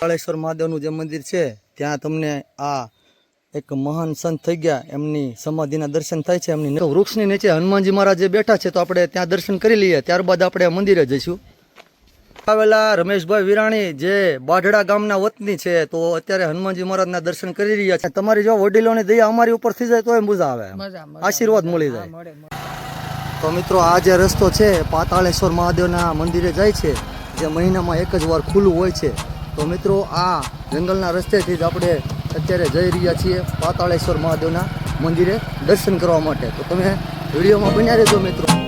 કાળેશ્વર મહાદેવનું જે મંદિર છે, ત્યાં તમને આ એક મહાન સંત થઈ ગયા. એમની સમાધિના દર્શન થાય છે, એમની વૃક્ષની નીચે હનુમાનજી મહારાજ બેઠા છે, તો આપણે ત્યાં દર્શન કરી લઈએ. ત્યારબાદ આપણે મંદિરે જઈશું. આવેલા રમેશભાઈ વિરાણી જે બાઢડા ગામના વતની છે તો અત્યારે હનુમાનજી મહારાજના દર્શન કરી રહ્યા છે. તમારી જો વડીલોની દયા અમારી ઉપર થઈ જાય તો એ મજા આવે આશીર્વાદ મળી જાય. તો મિત્રો આ જે રસ્તો છે પાતાળેશ્વર મહાદેવના મંદિરે જાય છે જે મહિનામાં એક જ વાર ખુલ્લું હોય છે. તો મિત્રો આ જંગલના રસ્તેથી જ આપણે અત્યારે જઈ રહ્યા છીએ પાતાળેશ્વર મહાદેવના મંદિરે દર્શન કરવા માટે. તો તમે વિડીયોમાં બન્યા રહેજો મિત્રો.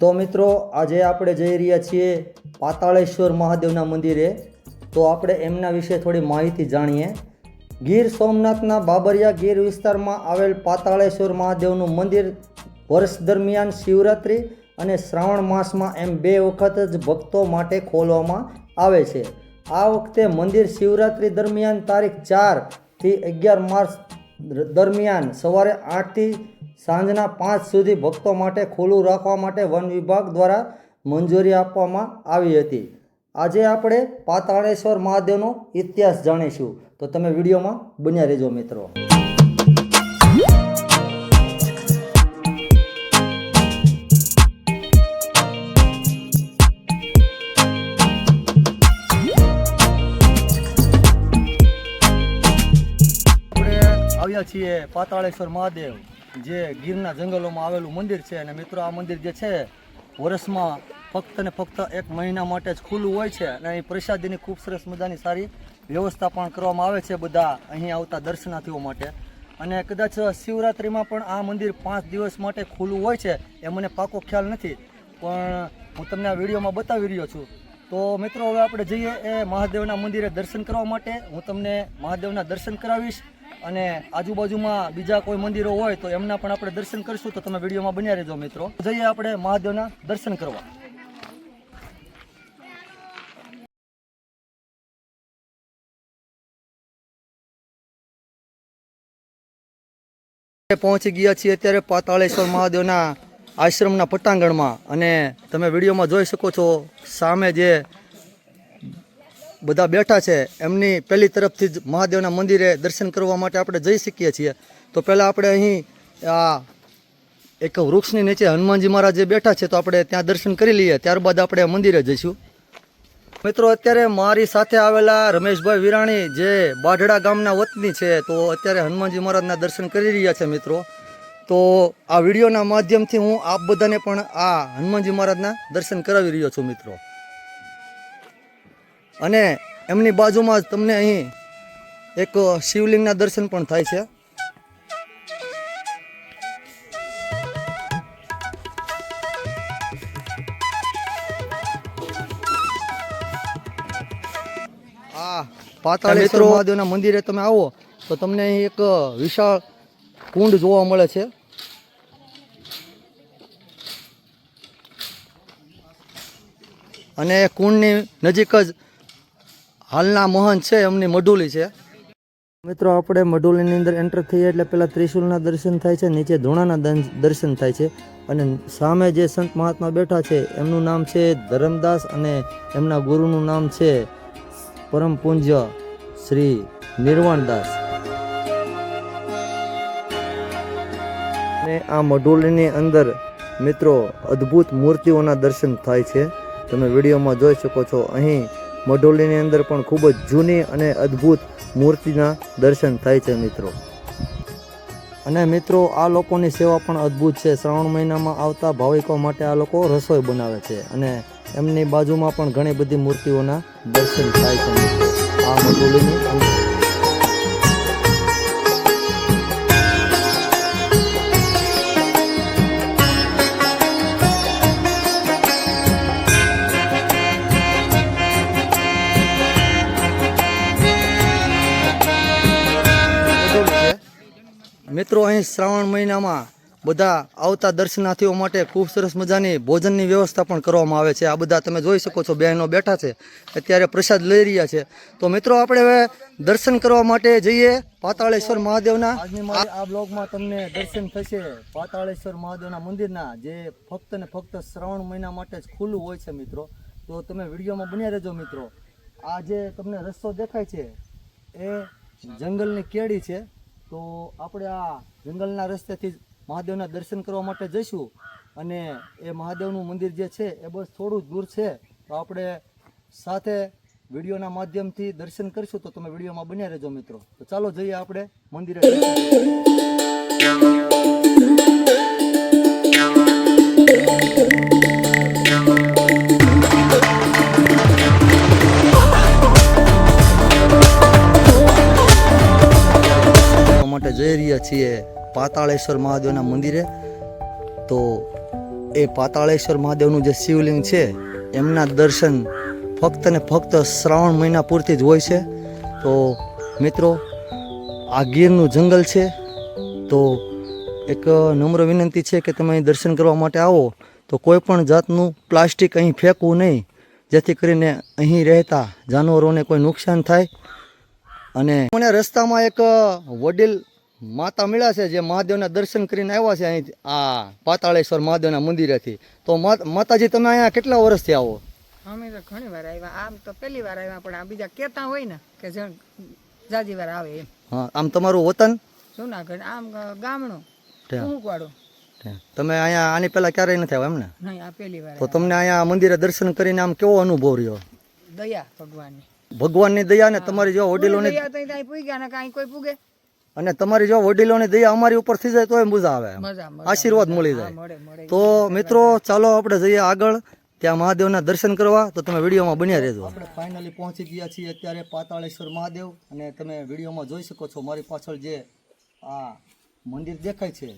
તો મિત્રો, આજે આપણે જઈ રહ્યા છીએ પાતાળેશ્વર મહાદેવના મંદિરે. તો આપણે એમના વિશે થોડી માહિતી જાણીએ. ગીર સોમનાથના બાબરિયા ગીર વિસ્તારમાં આવેલ પાતાળેશ્વર મહાદેવનું મંદિર વર્ષ દરમિયાન શિવરાત્રિ અને શ્રાવણ માસમાં એમ બે વખત જ ભક્તો માટે ખોલવામાં આવે છે. આ વખતે મંદિર શિવરાત્રિ દરમિયાન તારીખ ચારથી અગિયાર માર્ચ દરમિયાન સવારે આઠથી સાંજના પાંચ સુધી ભક્તો માટે ખુલ્લું રાખવા માટે વન વિભાગ દ્વારા મંજૂરી આપવામાં આવી હતી. આજે આપણે પાતાળેશ્વર મહાદેવનો ઇતિહાસ જાણીશું. તો તમે વિડીયોમાં બન્યા રહેજો મિત્રો. આવ્યા છીએ પાતાળેશ્વર મહાદેવ, જે ગીરના જંગલોમાં આવેલું મંદિર છે. અને મિત્રો, આ મંદિર જે છે, વર્ષમાં ફક્ત ને ફક્ત એક મહિના માટે જ ખુલ્લું હોય છે. અને અહીં પ્રસાદીની ખૂબ સરસ મજાની સારી વ્યવસ્થા પણ કરવામાં આવે છે બધા અહીં આવતા દર્શનાર્થીઓ માટે. અને કદાચ શિવરાત્રિમાં પણ આ મંદિર પાંચ દિવસ માટે ખુલ્લું હોય છે એ મને પાકો ખ્યાલ નથી. પણ હું તમને આ વિડીયોમાં બતાવી રહ્યો છું. તો મિત્રો, હવે આપણે જઈએ એ મહાદેવના મંદિરે દર્શન કરવા માટે. હું તમને મહાદેવના દર્શન કરાવીશ. અને આજુબાજુમાં બીજા કોઈ મંદિરો હોય તો એમના પણ આપણે દર્શન કરીશું તો તમે વિડીયોમાં બન્યા રહેજો મિત્રો. જઈએ આપણે મહાદેવના દર્શન કરવા. પહોંચી ગયા છીએ અત્યારે પાતાળેશ્વર મહાદેવના આશ્રમના પટાંગણમાં. અને તમે વિડીયોમાં જોઈ શકો છો સામે જે બધા બેઠા છે, એમની પહેલી તરફથી જ મહાદેવના મંદિરે દર્શન કરવા માટે આપણે જઈ શકીએ છીએ. તો પહેલાં આપણે અહીં, આ એક વૃક્ષની નીચે હનુમાનજી મહારાજ બેઠા છે, તો આપણે ત્યાં દર્શન કરી લઈએ. ત્યારબાદ આપણે મંદિરે જઈશું. મિત્રો, અત્યારે મારી સાથે આવેલા રમેશભાઈ વિરાણી જે બાઢડા ગામના વતની છે, તો અત્યારે હનુમાનજી મહારાજના દર્શન કરી રહ્યા છે મિત્રો. તો આ વિડીયોના માધ્યમથી હું આપ બધાને પણ આ હનુમાનજી મહારાજના દર્શન કરાવી રહ્યો છું મિત્રો. અને એમની બાજુમાં જ તમને અહીં એક શિવલિંગના દર્શન પણ થાય છે. આ પાતાળેશ્વર મહાદેવના મંદિરે તમે આવો તો તમને અહીં એક વિશાળ કુંડ જોવા મળે છે. અને કુંડની નજીક જ હાલના મહંત છે, એમની મઢુલી છે. મિત્રો, આપણે મઢુલીની અંદર એન્ટર થઈએ એટલે પહેલાં ત્રિશુલના દર્શન થાય છે, નીચે ધૂણાના દર્શન થાય છે. અને સામે જે સંત મહાત્મા બેઠા છે, એમનું નામ છે ધરમદાસ અને એમના ગુરુનું નામ છે પરમ પૂજ્ય શ્રી નિર્વાણદાસ. અને આ મઢુલીની અંદર, મિત્રો, અદ્ભુત મૂર્તિઓના દર્શન થાય છે. તમે વિડીયોમાં જોઈ શકો છો, અહીં મઢોલીની અંદર પણ ખૂબ જ જૂની અને અદ્ભુત મૂર્તિના દર્શન થાય છે મિત્રો. અને મિત્રો, આ લોકોની સેવા પણ અદ્ભુત છે. શ્રાવણ મહિનામાં આવતા ભાવિકો માટે આ લોકો રસોઈ બનાવે છે અને એમની બાજુમાં પણ ઘણી બધી મૂર્તિઓના દર્શન થાય છે આ મઢોલીની અહીં શ્રાવણ મહિનામાં બધા આવતા દર્શનાર્થીઓ માટે ખૂબ સરસ મજાની ભોજનની વ્યવસ્થા પણ કરવામાં આવે છે. આ બધા તમે જોઈ શકો છો બહેનો બેઠા છે. અત્યારે પ્રસાદ લઈ રહ્યા છે. તો મિત્રો, આપણે હવે દર્શન કરવા માટે જઈએ પાતાળેશ્વર મહાદેવના. આ બ્લોગમાં તમને દર્શન થશે પાતાળેશ્વર મહાદેવના મંદિરના, જે ફક્ત ને ફક્ત શ્રાવણ મહિના માટે જ ખુલ્લું હોય છે મિત્રો. તો તમે વિડીયોમાં બન્યા રહેજો મિત્રો. આ જે તમને રસ્તો દેખાય છે, એ જંગલની કેડી છે. તો આપણે આ જંગલના રસ્તેથી જ મહાદેવના દર્શન કરવા માટે જઈશું. અને એ મહાદેવનું મંદિર જે છે, એ બસ થોડું જ દૂર છે. તો આપણે સાથે વિડીયોના માધ્યમથી દર્શન કરીશું. તો તમે વિડીયોમાં બન્યા રહેજો મિત્રો. તો ચાલો જઈએ આપણે મંદિરે છીએ પાતાળેશ્વર મહાદેવના મંદિરે. તો એ પાતાળેશ્વર મહાદેવનું જે શિવલિંગ છે, એમના દર્શન ફક્ત ને ફક્ત શ્રાવણ મહિના પૂરતી જ હોય છે. તો મિત્રો, આ ગીરનું જંગલ છે. તો એક નમ્ર વિનંતી છે કે તમે દર્શન કરવા માટે આવો. તો કોઈ પણ જાતનું પ્લાસ્ટિક અહીં ફેંકવું નહીં, જેથી કરીને અહીં રહેતા જાનવરોને કોઈ નુકસાન થાય. અને મને રસ્તામાં એક વડીલ માતા મળ્યા છે જે મહાદેવના દર્શન કરીને આવ્યા છે અહીં આ પાતાળેશ્વર મહાદેવના મંદિરેથી. તો માતાજી તમે અહીંયા કેટલા વર્ષથી આવો? અમે તો ઘણી વાર આવ્યા. આમ તો પહેલી વાર આવ્યા પણ આ બીજા કહેતા હોય ને કે જણ જાજી વાર આવે એમ. હા આમ તમારું વતન? જુનાગઢ આમ ગામડું ટૂંકવાડું તમે અહીંયા આની પહેલા ક્યારેય નથી આવ્યા એમ ને? નહીં આ પહેલી વાર તો તમને અહીંયા મંદિરે દર્શન કરીને આમ કેવો અનુભવ રહ્યો? દયા ભગવાનની. ભગવાનની દયા ને તમારી જો વડીલોની દયા તો ત્યાં પૂગ્યા ને કાંઈ કોઈ પૂગે. અને તમારી જો વડીલોની દયા અમારી ઉપર થઈ જાય તો એ મજા આવે આશીર્વાદ મળી જાય. તો મિત્રો ચાલો આપણે જઈએ આગળ. ત્યાં મહાદેવના દર્શન કરવા. તો તમે વિડીયોમાં બન્યા રહેજો. આપણે ફાઇનલી પહોંચી ગયા છીએ અત્યારે પાતાળેશ્વર મહાદેવ. અને તમે વિડીયોમાં જોઈ શકો છો મારી પાછળ જે આ મંદિર દેખાય છે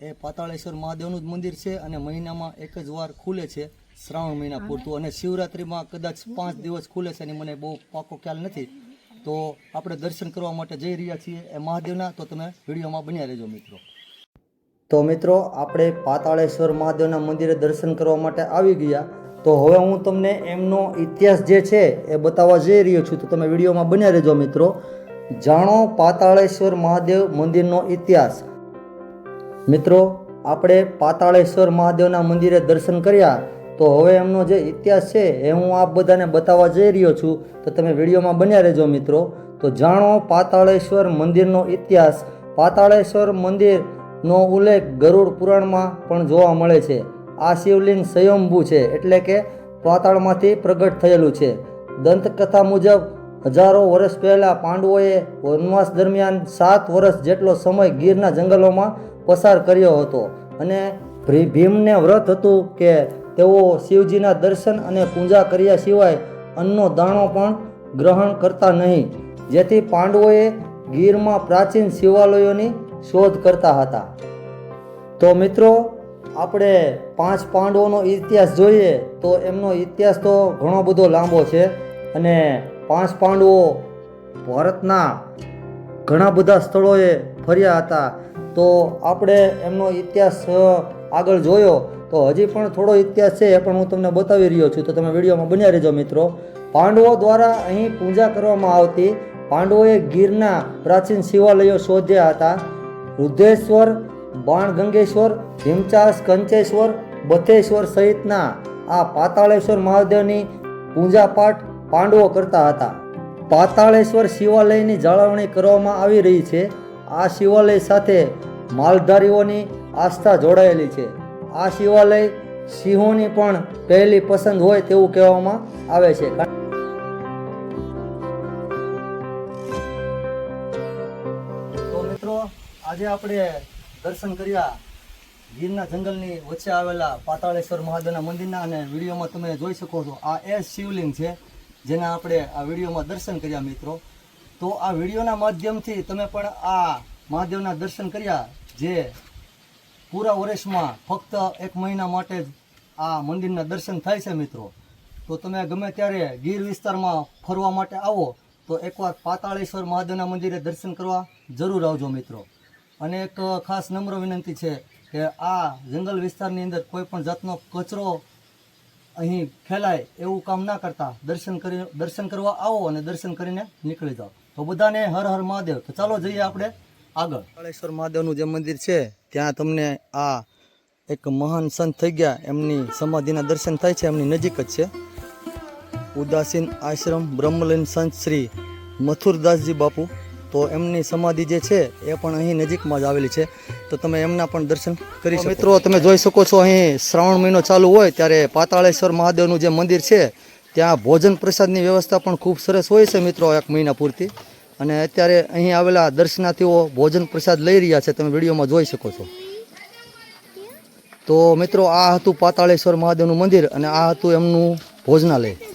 એ પાતાળેશ્વર મહાદેવનું જ મંદિર છે અને મહિનામાં એક જ વાર ખુલે છે શ્રાવણ મહિના પૂરતું. અને શિવરાત્રિમાં કદાચ પાંચ દિવસ ખુલે છે એની મને બહુ પાકો ખ્યાલ નથી. તો આપણે દર્શન કરવા માટે જઈ રહ્યા છીએ એ મહાદેવના, તો તમે વિડીયોમાં બન્યા રહેજો મિત્રો. તો મિત્રો, આપણે પાતાળેશ્વર મહાદેવના મંદિરે દર્શન કરવા માટે આવી ગયા. તો હવે હું તમને એમનો ઇતિહાસ જે છે એ બતાવવા જઈ રહ્યો છું. તો તમે વિડીયોમાં બન્યા રહેજો મિત્રો. જાણો પાતાળેશ્વર મહાદેવ મંદિરનો ઇતિહાસ. મિત્રો, આપણે પાતાળેશ્વર મહાદેવના મંદિરે દર્શન કર્યા. તો હવે એમનો જે ઇતિહાસ છે એ હું આપ બધાને બતાવવા જઈ રહ્યો છું. તો તમે વિડીયોમાં બન્યા રહેજો મિત્રો. તો જાણો પાતાળેશ્વર મંદિરનો ઇતિહાસ. પાતાળેશ્વર મંદિરનો ઉલ્લેખ ગરુડ પુરાણમાં પણ જોવા મળે છે. આ શિવલિંગ સ્વયંભૂ છે એટલે કે પાતાળમાંથી પ્રગટ થયેલું છે. દંતકથા મુજબ, હજારો વર્ષ પહેલાં પાંડવોએ વનવાસ દરમિયાન સાત વર્ષ જેટલો સમય ગીરના જંગલોમાં પસાર કર્યો હતો. અને ભીમને વ્રત હતું કે તેઓ શિવજીના દર્શન અને પૂજા કર્યા સિવાય અન્નનો દાણો પણ ગ્રહણ કરતા નહીં. જેથી પાંડવોએ ગીરમાં પ્રાચીન શિવાલયોની શોધ કરતા હતા. તો મિત્રો, આપણે પાંચ પાંડવોનો ઇતિહાસ જોઈએ તો એમનો ઇતિહાસ તો ઘણો બધો લાંબો છે અને પાંચ પાંડવો ભારતના ઘણા બધા સ્થળોએ ફર્યા હતા. તો આપણે એમનો ઇતિહાસ આગળ જોયો તો હજી પણ થોડો ઇતિહાસ છે એ પણ હું તમને બતાવી રહ્યો છું. તો તમે વિડીયોમાં બન્યા રહેજો મિત્રો. પાંડવો દ્વારા અહીં પૂજા કરવામાં આવતી પાંડવોએ ગીરના પ્રાચીન શિવાલયો શોધ્યા હતા. રુદ્રેશ્વર, બાણગંગેશ્વર, ભીમચાસ, કંચેશ્વર, બથેશ્વર સહિતના આ પાતાળેશ્વર મહાદેવની પૂજાપાઠ પાંડવો કરતા હતા. પાતાળેશ્વર શિવાલયની જાળવણી કરવામાં આવી રહી છે. આ શિવાલય સાથે માલધારીઓની આસ્થા જોડાયેલી છે. આ શિવાલય સિંહોની પણ પહેલી પસંદ હોય તેવું કહેવામાં આવે છે. તો મિત્રો, આજે આપણે દર્શન કર્યા ગીરના જંગલની વચ્ચે આવેલા પાતાળેશ્વર મહાદેવના મંદિરના અને વિડીયોમાં તમે જોઈ શકો છો, આ એ શિવલિંગ છે, જેના આપણે આ વિડીયોમાં દર્શન કર્યા મિત્રો. તો આ વિડીયોના માધ્યમથી તમે પણ આ મહાદેવના દર્શન કર્યા, જે પૂરા વર્ષમાં ફક્ત એક મહિના માટે જ આ મંદિરના દર્શન થાય છે મિત્રો. તો તમે ગમે ત્યારે ગીર વિસ્તારમાં ફરવા માટે આવો, તો એકવાર પાતાળેશ્વર મહાદેવના મંદિરે દર્શન કરવા જરૂર આવજો મિત્રો. અને એક ખાસ નમ્ર વિનંતી છે કે આ જંગલ વિસ્તારની અંદર કોઈ પણ જાતનો કચરો અહીં ફેલાય એવું કામ ના કરતા દર્શન કરી, દર્શન કરવા આવો અને દર્શન કરીને નીકળી જાઓ. તો બધાને હર હર મહાદેવ. તો ચાલો જઈએ આપણે આગળ. કાળેશ્વર મહાદેવનું જે મંદિર છે ત્યાં તમને આ એક મહાન સંત થઈ ગયા. એમની સમાધિના દર્શન થાય છે એમની નજીક જ છે. ઉદાસીન આશ્રમ બ્રહ્મલીન સંત શ્રી મથુરદાસજી બાપુ. તો એમની સમાધિ જે છે એ પણ અહીં નજીકમાં જ આવેલી છે. તો તમે એમના પણ દર્શન કરી શકો. મિત્રો તમે જોઈ શકો છો અહીં શ્રાવણ મહિનો ચાલુ હોય ત્યારે પાતાળેશ્વર મહાદેવનું જે મંદિર છે ત્યાં ભોજન પ્રસાદની વ્યવસ્થા પણ ખૂબ સરસ હોય છે મિત્રો એક મહિના પૂરતી. અને અત્યારે અહીં આવેલા દર્શનાર્થીઓ ભોજન પ્રસાદ લઈ રહ્યા છે, તમે વિડીયોમાં જોઈ શકો છો. તો મિત્રો, આ હતું પાતાળેશ્વર મહાદેવનું મંદિર અને આ હતું એમનું ભોજનાલય.